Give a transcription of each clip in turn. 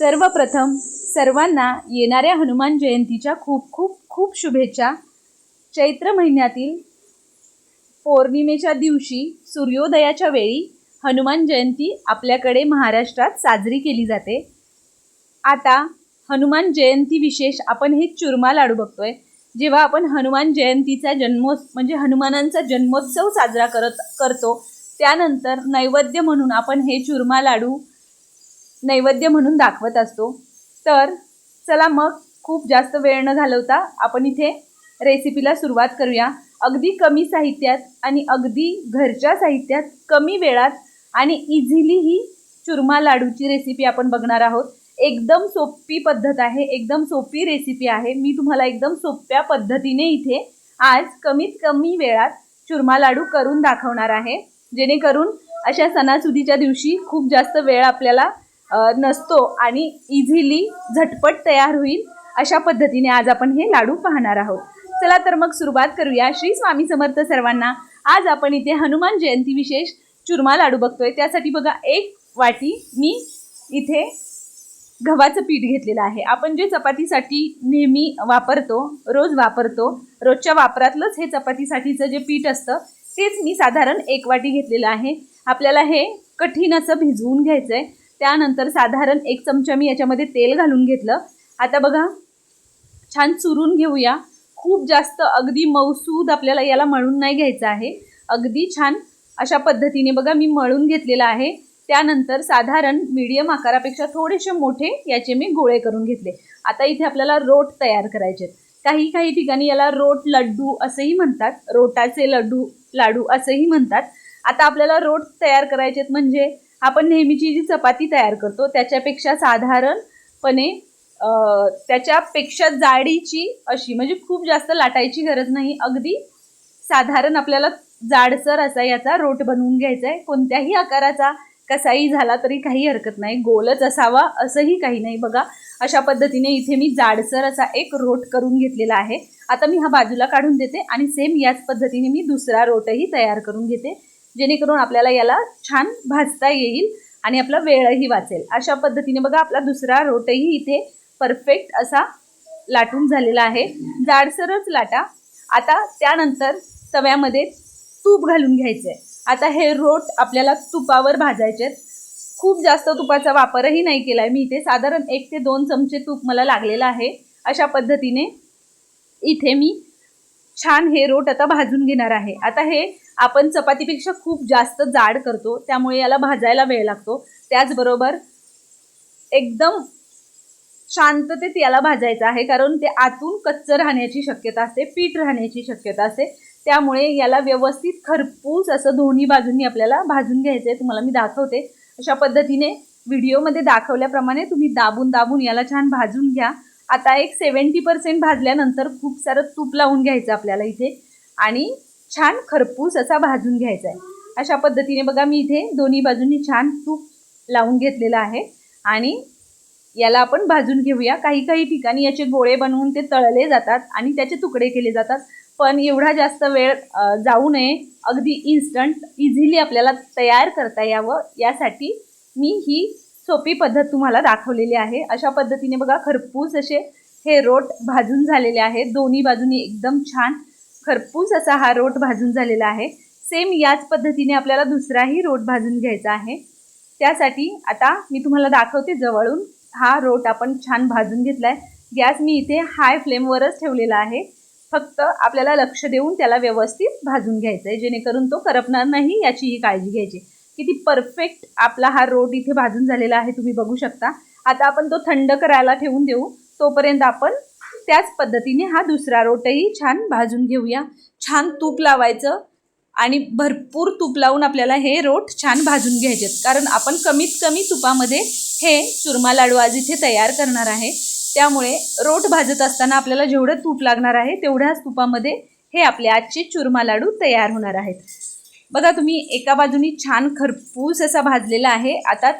सर्वप्रथम सर्वांना येणाऱ्या हनुमान जयंतीच्या खूप खूप खूप शुभेच्छा. चैत्र महिन्यातील पौर्णिमेच्या दिवशी सूर्योदयाच्या वेळी हनुमान जयंती आपल्याकडे महाराष्ट्रात साजरी केली जाते. आता हनुमान जयंती विशेष आपण हे चुरमा लाडू बघतोय. जेव्हा आपण हनुमान जयंतीचा जन्मोत्स म्हणजे हनुमानांचा जन्मोत्सव साजरा करत करतो त्यानंतर नैवेद्य म्हणून आपण हे चुरमा लाडू नैवेद्य म्हणून दाखवत असतो. तर चला मग खूप जास्त वेळ न घालवता आपण इथे रेसिपीला सुरुवात करूया. अगदी कमी साहित्यात आणि अगदी घरच्या साहित्यात कमी वेळात आणि इझिली ही चुरमा लाडूची रेसिपी आपण बघणार आहोत. एकदम सोपी पद्धत आहे एकदम सोपी रेसिपी आहे. मी तुम्हाला एकदम सोप्या पद्धतीने इथे आज कमीत कमी वेळात चुरमा लाडू करून दाखवणार आहे. जेणेकरून अशा सणासुदीच्या दिवशी खूप जास्त वेळ आपल्याला नसतो आणि इझिली झटपट तयार होईल अशा पद्धतीने आज आपण हे लाडू पाहणार आहोत. चला तर मग सुरुवात करूया. श्री स्वामी समर्थ सर्वांना आज आपण इथे हनुमान जयंती विशेष चुरमा लाडू बघतोय. त्यासाठी बघा एक वाटी मी इथे गव्हाचं पीठ घेतलेलं आहे. आपण जे चपातीसाठी नेहमी वापरतो रोज वापरतो रोजच्या वापरातलंच हे चपातीसाठीचं जे पीठ असतं तेच मी साधारण एक वाटी घेतलेलं आहे. आपल्याला हे कठीण असं भिजवून घ्यायचं आहे त्यानंतर साधारण एक चमचा मी याच्यामध्ये तेल घालून घेतलं. आता बघा छान चुरून घेऊया. खूप जास्त अगदी मऊसूद आपल्याला याला मळून नाही घ्यायचं आहे. अगदी छान अशा पद्धतीने बघा मी मळून घेतलेलं आहे. त्यानंतर साधारण मीडियम आकारापेक्षा थोडेसे मोठे याचे मी गोळे करून घेतले. आता इथे आपल्याला रोट तयार करायचे आहेत. काही काही ठिकाणी याला रोट लड्डू असंही म्हणतात. रोटाचे लड्डू लाडू असंही म्हणतात. आता आपल्याला रोट तयार करायचे आहेत म्हणजे आपण नेहमीची जी चपाती तयार करतो त्याच्यापेक्षा साधारणपणे त्याच्यापेक्षा जाडीची अशी म्हणजे खूप जास्त लाटायची गरज नाही. अगदी साधारण आपल्याला जाडसर असा याचा रोट बनवून घ्यायचा आहे कोणत्याही आकाराचा कसाही झाला तरी काही हरकत नाही. गोलच असावा असंही काही नाही बघा. अशा पद्धतीने इथे मी जाडसर असा एक रोट करून घेतलेला आहे. आता मी हा बाजूला काढून देते आणि सेम याच पद्धतीने मी दुसरा रोटही तयार करून घेते. जेणेकरून आपल्याला याला छान भाजता येईल आणि आपला वेळही वाचेल. अशा पद्धतीने बघा आपला दुसरा रोटही इथे परफेक्ट असा लाटून झालेला आहे. जाडसरच लाटा. आता त्यानंतर तव्यामध्ये तूप घालून घ्यायचं आहे आता हे रोट आपल्याला तुपावर भाजायचे आहेत. खूप जास्त तुपाचा वापरही नाही केला आहे मी इथे साधारण एक ते दोन चमचे तूप मला लागलेलं आहे. अशा पद्धतीने इथे मी छान हे रोट आता भाजून घेणार आहे. आता हे आपण चपातीपेक्षा खूप जास्त जाड करतो त्यामुळे याला भाजायला वेळ लागतो. त्याचबरोबर एकदम शांततेत याला भाजायचं आहे कारण ते आतून कच्चं राहण्याची शक्यता असते पीठ राहण्याची शक्यता असते. त्यामुळे याला व्यवस्थित खरपूस असं दोन्ही बाजूंनी आपल्याला भाजून घ्यायचं आहे तुम्हाला मी दाखवते. अशा पद्धतीने व्हिडिओमध्ये दाखवल्याप्रमाणे तुम्ही दाबून दाबून याला छान भाजून घ्या. आता एक सेवन्टी पर्सेंट भाजल्यानंतर खूप सारं तूप लावून घ्यायचं आपल्याला इथे. आणि छान खरपूस असा भाजून घ्यायचा आहे अशा पद्धतीने बघा मी इथे दोन्ही बाजूंनी छान तूप लावून घेतलेलं आहे. आणि याला आपण भाजून घेऊया. काही काही ठिकाणी याचे गोळे बनवून ते तळले जातात आणि त्याचे तुकडे केले जातात. पण एवढा जास्त वेळ जाऊ नये. अगदी इन्स्टंट इझिली आपल्याला तयार करता यावं. यासाठी मी ही सोपी पद्धत तुम्हाला दाखवलेली आहे. अशा पद्धतीने बघा खरपूस असे हे रोट भाजून झालेले आहेत. दोन्ही बाजूनी एकदम छान खरपूस असा हा रोट भाजून झालेला आहे. सेम याच पद्धतीने आपल्याला दुसराही रोट भाजून घ्यायचा आहे. त्यासाठी आता मी तुम्हाला दाखवते जवळून हा रोट आपण छान भाजून घेतला आहे गॅस मी इथे हाय फ्लेमवरच ठेवलेला आहे. फक्त आपल्याला लक्ष देऊन त्याला व्यवस्थित भाजून घ्यायचं आहे जेणेकरून तो करपणार नाही याचीही काळजी घ्यायची. किती परफेक्ट आपला हा रोट इथे भाजून झालेला आहे तुम्ही बघू शकता. आता आपण तो थंड करायला ठेवून देऊ. तोपर्यंत आपण त्याच पद्धतीने हा दुसरा रोटही छान भाजून घेऊया. छान तूप लावायचं आणि भरपूर तूप लावून आपल्याला हे रोट छान भाजून घ्यायचे कारण आपण कमीत कमी तुपामध्ये हे चुरमा लाडू आज इथे तयार करणार आहे. त्यामुळे रोट भाजत असताना आपल्याला जेवढं तूप लागणार आहे तेवढ्याच तुपामध्ये हे आपले आजचे चुरमा लाडू तयार होणार आहेत. बघा तुम्ही एका बाजूनी छान खरपूस असा भाजलेला आहे. आता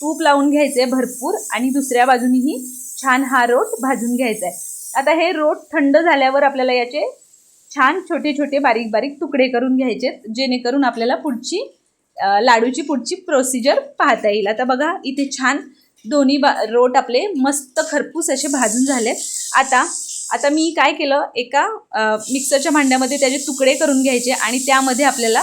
तूप लावून घ्यायचं आहे भरपूर आणि दुसऱ्या बाजूनीही छान हा रोट भाजून घ्यायचा आहे आता हे रोट थंड झाल्यावर आपल्याला याचे छान छोटे छोटे बारीक बारीक तुकडे करून घ्यायचे जेणेकरून आपल्याला पुढची लाडूची पुढची प्रोसिजर पाहता येईल. आता बघा इथे छान दोन्ही बा रोट आपले मस्त खरपूस असे भाजून झालेत. आता आता मी काय केलं एका मिक्सरच्या भांड्यामध्ये त्याचे तुकडे करून घ्यायचे आणि त्यामध्ये आपल्याला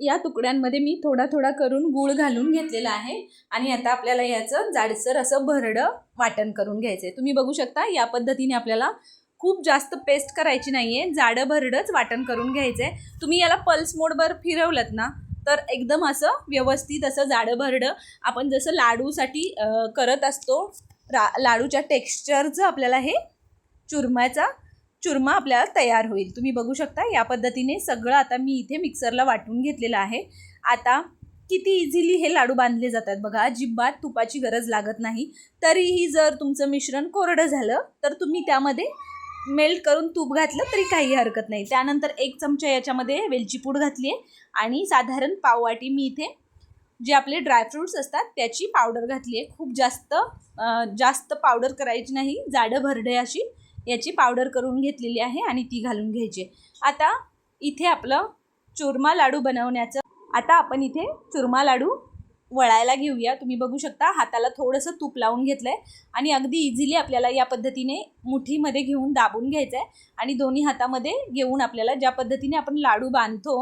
या तुकड्यांमध्ये मी थोडा थोडा करून गूळ घालून घेतलेला आहे. आणि आता आपल्याला याचं जाडसर असं भरडं वाटण करून घ्यायचं आहे तुम्ही बघू शकता या पद्धतीने आपल्याला खूप जास्त पेस्ट करायची नाही आहे जाडं भरडंच वाटण करून घ्यायचं आहे तुम्ही याला पल्स मोडवर फिरवलं ना तर एकदम असं व्यवस्थित असं जाडं भरडं आपण जसं लाडूसाठी करत असतो रा लाडूच्या टेक्स्चरचं आपल्याला हे चुरम्याचा चुरमा आपल्याला तयार होईल. तुम्ही बघू शकता या पद्धतीने सगळं आता मी इथे मिक्सरला वाटून घेतलेलं आहे. आता किती इझिली हे लाडू बांधले जातात बघा. अजिबात तुपाची गरज लागत नाही. तरीही जर तुमचं मिश्रण कोरडं झालं तर तुम्ही त्यामध्ये मेल्ट करून तूप घातलं तरी काही हरकत नाही. त्यानंतर एक चमचा याच्यामध्ये वेलची पूड घातली आहे आणि साधारण पाववाटी मी इथे जे आपले ड्रायफ्रूट्स असतात त्याची पावडर घातली आहे खूप जास्त जास्त पावडर करायची नाही. जाडं भरडे अशी याची पावडर करून घेतलेली आहे आणि ती घालून घ्यायची आता इथे आपलं चुरमा लाडू बनवण्याचं आता आपण इथे चुरमा लाडू वळायला घेऊया. तुम्ही बघू शकता हाताला थोडंसं तूप लावून घेतलं आहे आणि अगदी इझिली आपल्याला या पद्धतीने मुठीमध्ये घेऊन दाबून घ्यायचं आहे आणि दोन्ही हातामध्ये घेऊन आपल्याला ज्या पद्धतीने आपण लाडू बांधतो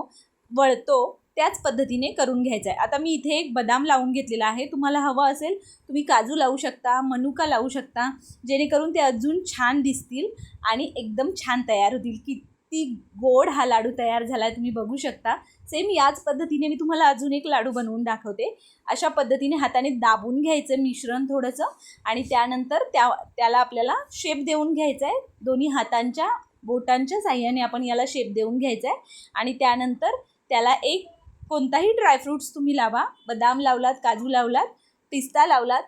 वळतो त्याच पद्धतीने करून घ्यायचं आहे आता मी इथे एक बदाम लावून घेतलेला आहे. तुम्हाला हवं असेल तुम्ही काजू लावू शकता मनुका लावू शकता जेणेकरून ते अजून छान दिसतील आणि एकदम छान तयार होतील. की किती गोड हा लाडू तयार झाला आहे तुम्ही बघू शकता. सेम याच पद्धतीने मी तुम्हाला अजून एक लाडू बनवून दाखवते. अशा पद्धतीने हाताने दाबून घ्यायचं मिश्रण थोडंसं आणि त्यानंतर त्या त्याला आपल्याला शेप देऊन घ्यायचा आहे दोन्ही हातांच्या बोटांच्या साह्याने आपण याला शेप देऊन घ्यायचा आहे आणि त्यानंतर त्याला एक कोणताही ड्रायफ्रूट्स तुम्ही लावा. बदाम लावलात काजू लावलात पिस्ता लावलात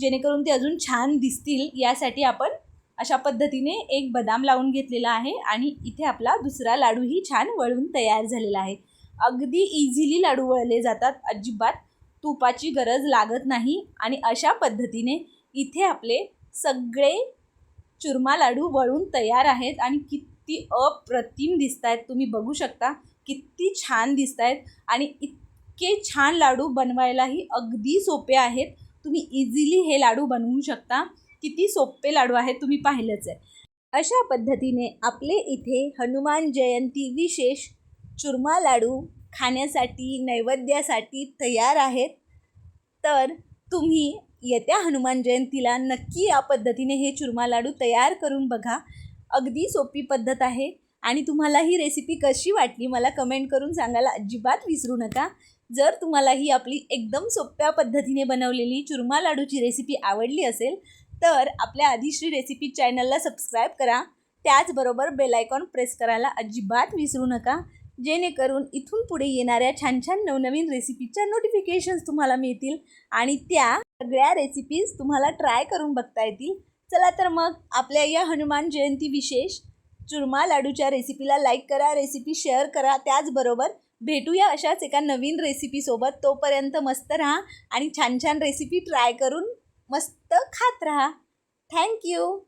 जेणेकरून ते अजून छान दिसतील यासाठी आपण अशा पद्धतीने एक बदाम लावून घेतलेला आहे आणि इथे आपला दुसरा लाडूही छान वळून तयार झालेला आहे. अगदी इझिली लाडू वळले जातात. अजिबात तुपाची गरज लागत नाही आणि अशा पद्धतीने इथे आपले सगळे चुरमा लाडू वळून तयार आहेत आणि किती अप्रतिम दिसत आहेत तुम्ही बघू शकता किती छान दिसत आहेत आणि इतके छान लाडू बनवायलाही अगदी सोपे आहेत. तुम्ही इझिली हे लाडू बनवू शकता. किती सोपे लाडू आहेत तुम्ही पाहिलंच आहे. अशा पद्धतीने आपले इथे हनुमान जयंती विशेष चुरमा लाडू खाण्यासाठी नैवेद्यासाठी तयार आहेत. तर तुम्ही येत्या हनुमान जयंतीला नक्की या पद्धतीने हे चुरमा लाडू तयार करून बघा. अगदी सोपी पद्धत आहे आणि तुम्हाला ही रेसिपी कशी वाटली मला कमेंट करून सांगायला अजिबात विसरू नका. जर तुम्हाला ही आपली एकदम सोप्या पद्धतीने बनवलेली चुरमा लाडूची रेसिपी आवडली असेल तर आपल्या आधीश्री रेसिपी चॅनलला सबस्क्राईब करा. त्याचबरोबर बेलायकॉन प्रेस करायला अजिबात विसरू नका. जेणेकरून इथून पुढे येणाऱ्या छान छान नवनवीन रेसिपीच्या नोटिफिकेशन्स तुम्हाला मिळतील आणि त्या सगळ्या रेसिपीज तुम्हाला ट्राय करून बघता येतील. चला तर मग आपल्या या हनुमान जयंती विशेष चुरमा लाडूच्या रेसिपीला लाईक करा रेसिपी शेअर करा. त्याचबरोबर भेटूया अशाच एका नवीन रेसिपीसोबत तोपर्यंत मस्त राहा आणि छान छान रेसिपी ट्राय करून मस्त खात राहा. थँक्यू